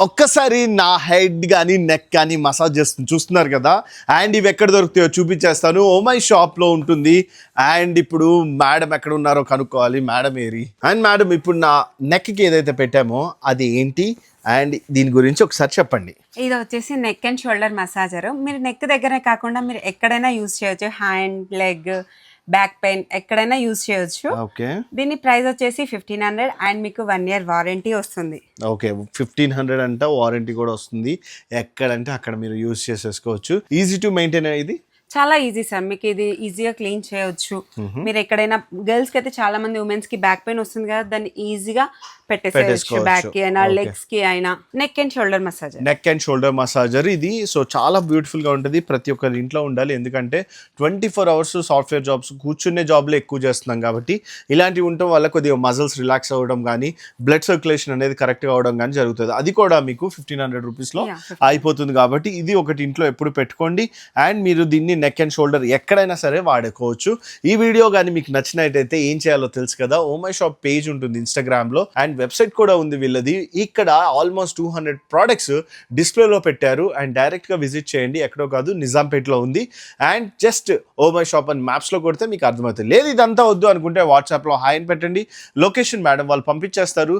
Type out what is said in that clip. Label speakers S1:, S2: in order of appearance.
S1: ఒక్కసారి నా హెడ్ కానీ నెక్ కానీ మసాజ్ చేస్తుంది. చూస్తున్నారు కదా? అండ్ ఇవి ఎక్కడ దొరుకుతాయో చూపించేస్తాను. ఓ మై షాప్లో ఉంటుంది. అండ్ ఇప్పుడు మేడం ఎక్కడ ఉన్నారో కనుక్కోవాలి. Madam eri. అండ్ మేడం ఇప్పుడు నా నెక్కి ఏదైతే పెట్టామో అది ఏంటి? అండ్ దీని గురించి ఒకసారి చెప్పండి.
S2: ఇది వచ్చేసి నెక్ అండ్ షోల్డర్ మసాజర్ మీరు నెక్ దగ్గరే కాకుండా మీరు ఎక్కడైనా యూజ్ చేయొచ్చు. హ్యాండ్ లెగ్ బ్యాక్ పెయిన్ ఎక్కడైనా యూజ్ చేయొచ్చు.
S1: ఓకే.
S2: దీని ప్రైస్ వచ్చేసి ఫిఫ్టీన్ హండ్రెడ్ అండ్ మీకు వన్ ఇయర్ వారంటీ వస్తుంది.
S1: ఓకే ఫిఫ్టీన్ హండ్రెడ్ అంట వారంటీ కూడా వస్తుంది. ఎక్కడంటే అక్కడ మీరు యూజ్ చేసేసుకోవచ్చు. ఈజీ టు మెయింటైన్ ఇది?
S2: చాలా ఈజీ సార్ మీకు ఇది ఈజీగా క్లీన్ చేయొచ్చు. మీరు ఎక్కడైనా గర్ల్స్కి అయితే చాలా మంది ఉమెన్స్కి బ్యాక్ పెయిన్ వస్తుంది కదా దాన్ని ఈజీగా పెట్టేసేయచ్చు. బ్యాక్కి అయినా. లెగ్స్కి అయినా neck and shoulder massage
S1: neck and shoulder massager ఇది. సో చాలా బ్యూటిఫుల్గా ఉంటుంది. ప్రతి ఒక్కరి ఇంట్లో ఉండాలి. ఎందుకంటే twenty four hours software jobs కూర్చునే జాబ్లు ఎక్కువ చేస్తున్నాం కాబట్టి ఇలాంటివి ఉండటం వల్ల కొద్దిగా మజిల్స్ రిలాక్స్ అవ్వడం కానీ బ్లడ్ సర్క్యులేషన్ అనేది కరెక్ట్గా అవడం కానీ జరుగుతుంది. అది కూడా మీకు ఫిఫ్టీన్ హండ్రెడ్ రూపీస్లో
S2: Yeah, 15.
S1: అయిపోతుంది కాబట్టి ఇది ఒకటి ఇంట్లో ఎప్పుడు పెట్టుకోండి. అండ్ మీరు దీన్ని నెక్ అండ్ షోల్డర్ ఎక్కడైనా సరే వాడుకోవచ్చు. ఈ వీడియో కానీ మీకు నచ్చినట్టయితే ఏం చేయాలో తెలుసు కదా ఓ మై షాప్ పేజ్ ఉంటుంది ఇన్స్టాగ్రామ్లో అండ్ వెబ్సైట్ కూడా ఉంది వీళ్ళది. ఇక్కడ ఆల్మోస్ట్ టూ హండ్రెడ్ ప్రోడక్ట్స్ డిస్ప్లేలో పెట్టారు అండ్ డైరెక్ట్గా విజిట్ చేయండి. ఎక్కడో కాదు నిజాంపేట్లో ఉంది. And just oh my shop అని మ్యాప్స్లో కొడితే మీకు అర్థమవుతుంది. లేదు ఇదంతా వద్దు అనుకుంటే వాట్సాప్లో హాయ్ అని పెట్టండి. లొకేషన్ మేడం వాళ్ళు పంపించేస్తారు.